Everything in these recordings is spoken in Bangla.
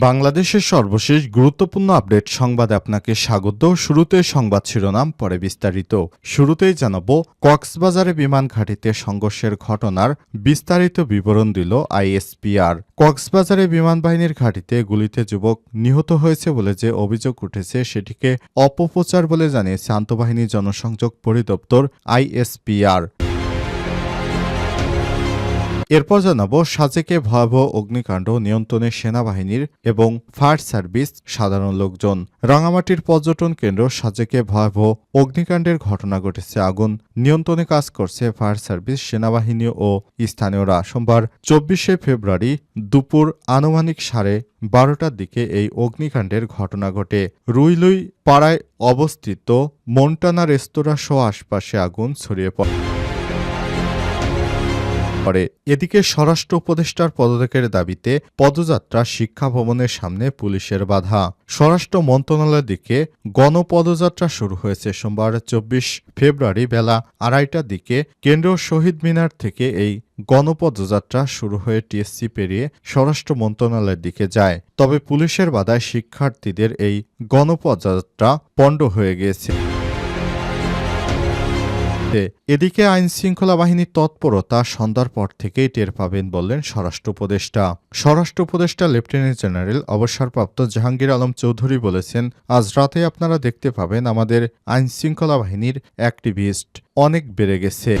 বাংলাদেশের সর্বশেষ গুরুত্বপূর্ণ আপডেট সংবাদে আপনাকে স্বাগত। শুরুতে সংবাদ শিরোনাম, পরে বিস্তারিত। শুরুতেই জানাব, কক্সবাজারে বিমান ঘাঁটিতে সংঘর্ষের ঘটনার বিস্তারিত বিবরণ দিল আইএসপিআর। কক্সবাজারে বিমান বাহিনীর ঘাঁটিতে গুলিতে যুবক নিহত হয়েছে বলে যে অভিযোগ উঠেছে, সেটিকে অপপ্রচার বলে জানিয়েছে আন্তঃবাহিনী জনসংযোগ পরিদপ্তর আইএসপিআর। এরপর জানাব সাজেকে ভয়াবহ অগ্নিকাণ্ড নিয়ন্ত্রণে সেনাবাহিনীর এবং ফায়ার সার্ভিস সাধারণ লোকজন। রাঙামাটির পর্যটন কেন্দ্র সাজেকে ভয়াবহ অগ্নিকাণ্ডের ঘটনা ঘটেছে। আগুন নিয়ন্ত্রণে কাজ করছে ফায়ার সার্ভিস সেনাবাহিনী ও স্থানীয়রা। সোমবার চব্বিশে ফেব্রুয়ারি দুপুর আনুমানিক সাড়ে বারোটার দিকে এই অগ্নিকাণ্ডের ঘটনা ঘটে। রুইলুই পাড়ায় অবস্থিত মন্টানা রেস্তোরাঁ সহ আশপাশে আগুন ছড়িয়ে পড়ে। করে এদিকে স্বরাষ্ট্র উপদেষ্টার পদত্যাগের দাবিতে পদযাত্রা শিক্ষা ভবনের সামনে পুলিশের বাধা। স্বরাষ্ট্র মন্ত্রণালয়ের দিকে গণপদযাত্রা শুরু হয়েছে সোমবার চব্বিশ ফেব্রুয়ারি বেলা আড়াইটার দিকে। কেন্দ্রীয় শহীদ মিনার থেকে এই গণপদযাত্রা শুরু হয়ে টিএসসি পেরিয়ে স্বরাষ্ট্র মন্ত্রণালয়ের দিকে যায়। তবে পুলিশের বাধায় শিক্ষার্থীদের এই গণপদযাত্রা পণ্ড হয়ে গিয়েছে। এদিকে আইন শৃঙ্খলা বাহিনীর তৎপরতা সন্ধ্যার পর থেকেই টের পাবেন বললেন স্বরাষ্ট্র উপদেষ্টা। স্বরাষ্ট্র উপদেষ্টা লেফটেন্যান্ট জেনারেল, অবসরপ্রাপ্ত জাহাঙ্গীর আলম চৌধুরী বলেছেন, আজ রাতে আপনারা দেখতে পাবেন আমাদের আইন শৃঙ্খলা বাহিনীর অ্যাক্টিভিস্ট অনেক বেড়ে গেছে।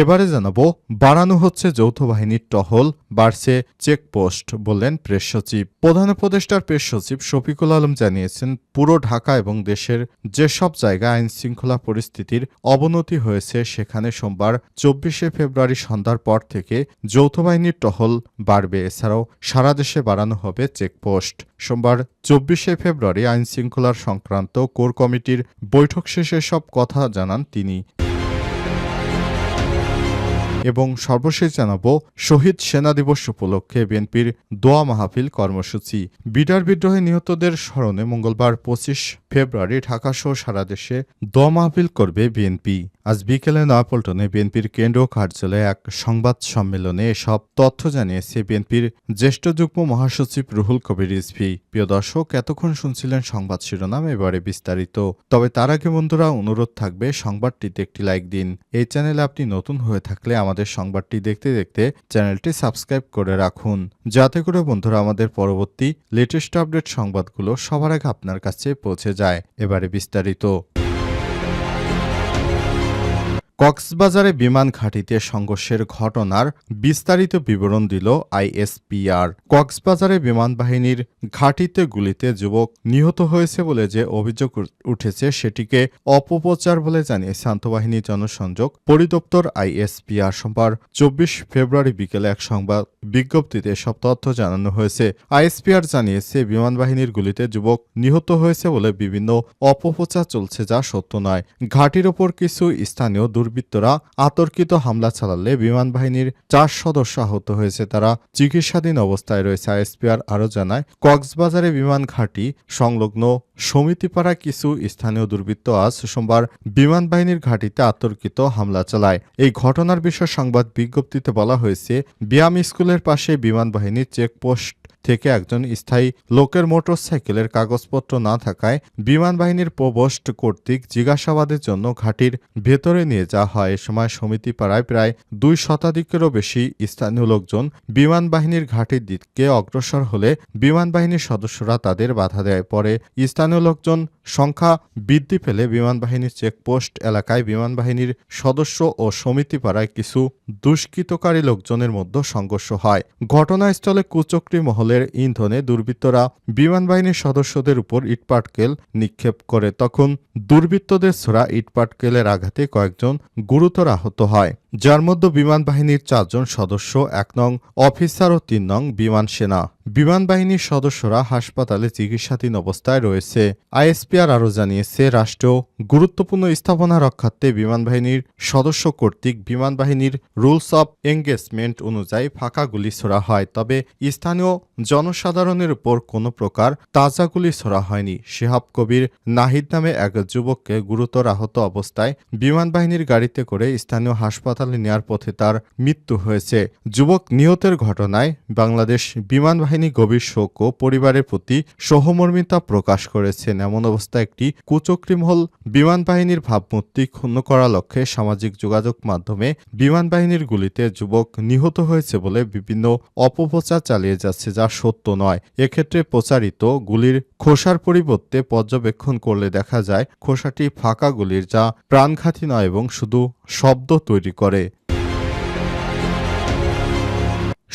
এবারে জানাব, বাড়ানো হচ্ছে যৌথ বাহিনীর টহল, বাড়ছে চেকপোস্ট বললেন প্রেস সচিব। প্রধান উপদেষ্টার প্রেস সচিব শফিকুল আলম জানিয়েছেন, পুরো ঢাকা এবং দেশের যেসব জায়গায় আইন শৃঙ্খলা পরিস্থিতির অবনতি হয়েছে, সেখানে সোমবার চব্বিশে ফেব্রুয়ারি সন্ধ্যার পর থেকে যৌথ বাহিনীর টহল বাড়বে। এছাড়াও সারা দেশে বাড়ানো হবে চেকপোস্ট। সোমবার চব্বিশে ফেব্রুয়ারি আইন শৃঙ্খলার সংক্রান্ত কোর কমিটির বৈঠক শেষে সব কথা জানান তিনি। এবং সর্বশেষ জানাব, শহীদ সেনা দিবস উপলক্ষে বিএনপির দোয়া মাহফিল কর্মসূচি। বিডার বিদ্রোহে নিহতদের স্মরণে মঙ্গলবার পঁচিশ ফেব্রুয়ারি ঢাকাসহ সারা দেশে দোয়া মাহফিল করবে বিএনপি। আজ বিকেলে নয়াপল্টনে বিএনপির কেন্দ্র কার্যালয়ে এক সংবাদ সম্মেলনে এসব তথ্য জানিয়েছে বিএনপির জ্যেষ্ঠ যুগ্ম মহাসচিব রুহুল কবির রিজভি। প্রিয় দর্শক, এতক্ষণ শুনছিলেন সংবাদ শিরোনাম, এবারে বিস্তারিত। তবে তার আগে বন্ধুরা, অনুরোধ থাকবে সংবাদটিতে একটি লাইক দিন। এই চ্যানেলে আপনি নতুন হয়ে থাকলে আমাদের সংবাদটি দেখতে দেখতে চ্যানেলটি সাবস্ক্রাইব করে রাখুন। যাতে করে বন্ধুরা, আমাদের পরবর্তী লেটেস্ট আপডেট সংবাদগুলো সবার আগে আপনার কাছে পৌঁছে যায়। এবারে বিস্তারিত। কক্সবাজারে বিমান ঘাঁটিতে সংঘর্ষের ঘটনার বিস্তারিত বিবরণ দিল আইএসপিআর। কক্সবাজারে বিমান বাহিনীর ঘাঁটিতে গুলিতে যুবক নিহত হয়েছে বলে যে অভিযোগ উঠেছে সেটিকে অপপ্রচার বলে জানিয়ে শান্তবাহিনী জনসংযোগ পরিদপ্তর আইএসপিআর সোমবার চব্বিশ ফেব্রুয়ারি বিকেলে এক সংবাদ বিজ্ঞপ্তিতে সব তথ্য জানানো হয়েছে। আইএসপিআর জানিয়েছে বিমান বাহিনীর গুলিতে যুবক নিহত হয়েছে বলে বিভিন্ন অপপ্রচার চলছে যা সত্য নয়। ঘাটির ওপর কিছু স্থানীয় দুর্বৃত্তরা আতর্কিত হামলা চালালে বিমান বাহিনীর চার সদস্য আহত হয়েছে। তারা চিকিৎসাধীন অবস্থায় রয়েছে। আইএসপিআর আরও জানায়, কক্সবাজারে বিমান ঘাঁটি সংলগ্ন সমিতিপাড়া কিছু স্থানীয় দুর্বৃত্ত আজ সোমবার বিমান বাহিনীর ঘাঁটিতে আতর্কিত হামলা চালায়। এই ঘটনার বিষয়ে সংবাদ বিজ্ঞপ্তিতে বলা হয়েছে বিয়াম স্কুলের পাশে বিমান বাহিনীর চেকপোস্ট থেকে একজন স্থায়ী লোকের মোটরসাইকেলের কাগজপত্র না থাকায় বিমান বাহিনীর প্রবোস্ট কর্তৃক জিজ্ঞাসাবাদের জন্য ঘাটির ভেতরে নিয়ে যাওয়া হয়। এ সময় সমিতি পাড়ায় প্রায় দুই শতাধিকেরও বেশি স্থানীয় লোকজন বিমান বাহিনীর ঘাটির দিকে অগ্রসর হলে বিমান বাহিনীর সদস্যরা তাদের বাধা দেয়। পরে স্থানীয় লোকজন সংখ্যা বৃদ্ধি পেলে বিমান বাহিনীর চেকপোস্ট এলাকায় বিমান বাহিনীর সদস্য ও সমিতি পাড়ায় কিছু দুষ্কৃতকারী লোকজনের মধ্যে সংঘর্ষ হয়। ঘটনাস্থলে কুচক্রি মহলের ইন্ধনে দুর্বৃত্তরা বিমান বাহিনীর সদস্যদের উপর ইটপাটকেল নিক্ষেপ করে। তখন দুর্বৃত্তদের ছোড়া ইটপাটকেলের আঘাতে কয়েকজন গুরুতর আহত হয়। যার মধ্যে বিমান বাহিনীর চারজন সদস্য, এক নং অফিসার ও তিন নং বিমান সেনা। বিমান বাহিনীর সদস্যরা হাসপাতালে চিকিৎসাধীন অবস্থায় রয়েছে। আইএসপিআর আরও জানিয়েছে, রাষ্ট্রীয় গুরুত্বপূর্ণ স্থাপনা রক্ষার্থে বিমান বাহিনীর সদস্য কর্তৃক বিমান বাহিনীর রুলস অব এঙ্গেজমেন্ট অনুযায়ী ফাঁকা গুলি ছোড়া হয়, তবে স্থানীয় জনসাধারণের উপর কোনো প্রকার তাজা গুলি ছোড়া হয়নি। শিহাব কবির নাহিদ নামে এক যুবককে গুরুতর আহত অবস্থায় বিমান বাহিনীর গাড়িতে করে স্থানীয় হাসপাতালে নেয়ার পথে তার মৃত্যু হয়েছে। যুবক নিহতের ঘটনায় বাংলাদেশ বিমান বাহিনী গভীর শোক ও পরিবারের প্রতি সহমর্মিতা প্রকাশ করেছেন। এমন অবস্থায় একটি কুচক্রিমহল বিমান বাহিনীর ভাবমূর্তি ক্ষুণ্ণ করার লক্ষ্যে সামাজিক যোগাযোগ মাধ্যমে বিমান বাহিনীর গুলিতে যুবক নিহত হয়েছে বলে বিভিন্ন অপপ্রচার চালিয়ে যাচ্ছে, যা সত্য নয়। এক্ষেত্রে প্রচারিত গুলির খোসার পরিবর্তে পর্যবেক্ষণ করলে দেখা যায়, খোসাটি ফাঁকা গুলির, যা প্রাণঘাতী নয় এবং শুধু শব্দ তৈরি করে।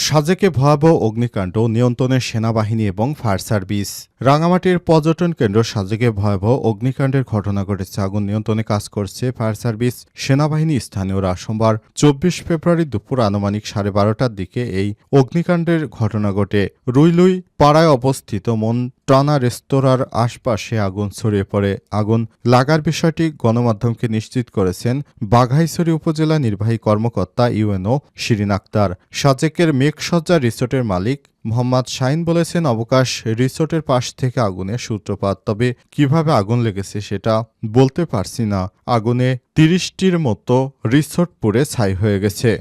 সাজেকে ভয়াবহ অগ্নিকাণ্ড, নিয়ন্ত্রণে সেনাবাহিনী এবং ফায়ার সার্ভিস। রাঙামাটির পর্যটন কেন্দ্র সাজেকে ভয়াবহ অগ্নিকাণ্ডের ঘটনা ঘটেছে। আগুন নিয়ন্ত্রণে কাজ করছে ফায়ার সার্ভিস। সেনাবাহিনী স্থানীয়রা সোমবার চব্বিশ ফেব্রুয়ারি দুপুর আনুমানিক সাড়ে বারোটার দিকে এই অগ্নিকাণ্ডের ঘটনা ঘটে। রুইলুই পাড়ায় অবস্থিত মন টানা রেস্তোরাঁর আশপাশে আগুন ছড়িয়ে পড়ে। আগুন লাগার বিষয়টি গণমাধ্যমকে নিশ্চিত করেছেন বাঘাইছড়ি উপজেলা নির্বাহী কর্মকর্তা ইউএনও শিরিন আক্তার। সাজেকের মেঘসজ্জা রিসোর্টের মালিক মোহাম্মদ শাইন বলেছেন, অবকাশ রিসোর্টের পাশ থেকে আগুনের সূত্রপাত, তবে কীভাবে আগুন লেগেছে সেটা বলতে পারছি না। আগুনে তিরিশটির মতো রিসোর্ট পুড়ে ছাই হয়ে গেছে।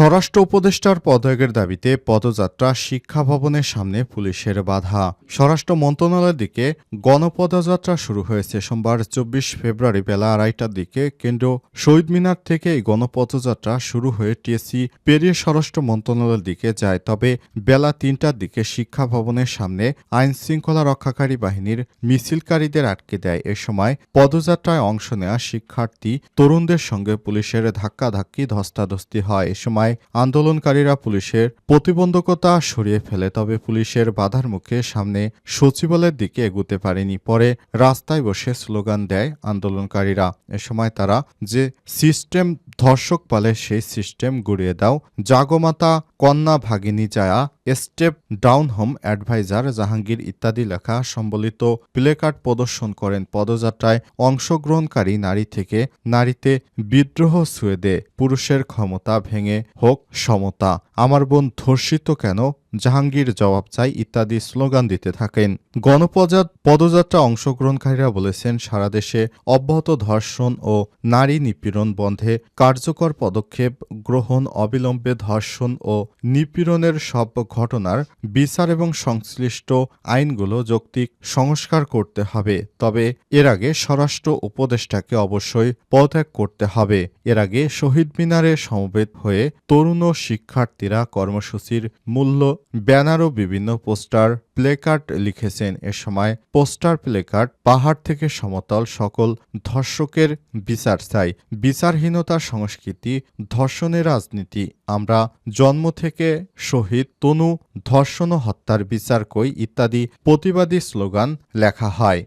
স্বরাষ্ট্র উপদেষ্টার পদত্যাগের দাবিতে পদযাত্রা শিক্ষা ভবনের সামনে পুলিশের বাধা। স্বরাষ্ট্র মন্ত্রণালয়ের দিকে গণপদযাত্রা শুরু হয়েছে সোমবার চব্বিশ ফেব্রুয়ারি বেলা আড়াইটার দিকে। কেন্দ্র শহীদ মিনার থেকে এই গণপদযাত্রা শুরু হয়ে টিএসসি পেরিয়ে স্বরাষ্ট্র মন্ত্রণালয়ের দিকে যায়। তবে বেলা তিনটার দিকে শিক্ষা ভবনের সামনে আইন শৃঙ্খলা রক্ষাকারী বাহিনীর মিছিলকারীদের আটকে দেয়। এ সময় পদযাত্রায় অংশ নেওয়া শিক্ষার্থী তরুণদের সঙ্গে পুলিশের ধাক্কাধাক্কি ধস্তাধস্তি হয়। এ সময় আন্দোলনকারীরা পুলিশের প্রতিবন্ধকতা সরিয়ে ফেলে, তবে পুলিশের বাধার মুখে সামনে সচিবালয়ের দিকে এগুতে পারেনি। পরে রাস্তায় বসে স্লোগান দেয় আন্দোলনকারীরা। এ সময় তারা যে সিস্টেম ধর্ষক পালে সেই সিস্টেম গুড়িয়ে দাও। জাগমাতা কন্যা ভাগিনী জায়া step down home adviser Jahangir ইত্যাদি লেখা সম্বলিত প্লেকার্ড প্রদর্শন করেন পদযাত্রায় অংশগ্রহণকারী নারী থেকে নারীতে বিদ্রোহ সুয়েদে পুরুষের ক্ষমতা ভেঙে হোক সমতা। আমার বোন ধর্ষিত কেন? জাহাঙ্গীর জবাব চাই ইত্যাদি স্লোগান দিতে থাকেন। গণপজাত পদযাত্রা অংশগ্রহণকারীরা বলেছেন, সারা দেশে অব্যাহত ধর্ষণ ও নারী নিপীড়ন বন্ধে কার্যকর পদক্ষেপ গ্রহণ, অবিলম্বে ধর্ষণ ও নিপীড়নের সব ঘটনার বিচার এবং সংশ্লিষ্ট আইনগুলো যৌক্তিক সংস্কার করতে হবে। তবে এর আগে স্বরাষ্ট্র উপদেষ্টাকে অবশ্যই পদত্যাগ করতে হবে। এর আগে শহীদ মিনারে সমবেত হয়ে তরুণ ও শিক্ষার্থীরা কর্মসূচির মূল্য ব্যানার ও বিভিন্ন পোস্টার প্লেকার্ড লিখেছেন। এ সময় পোস্টার প্লেকার্ড, পাহাড় থেকে সমতল সকল ধর্ষকের বিচার চাই। বিচারহীনতা সংস্কৃতি ধর্ষণের রাজনীতি। আমরা জন্ম থেকে শহীদ, তনু, ধর্ষণ ও হত্যার বিচার কই ইত্যাদি প্রতিবাদী স্লোগান লেখা হয়।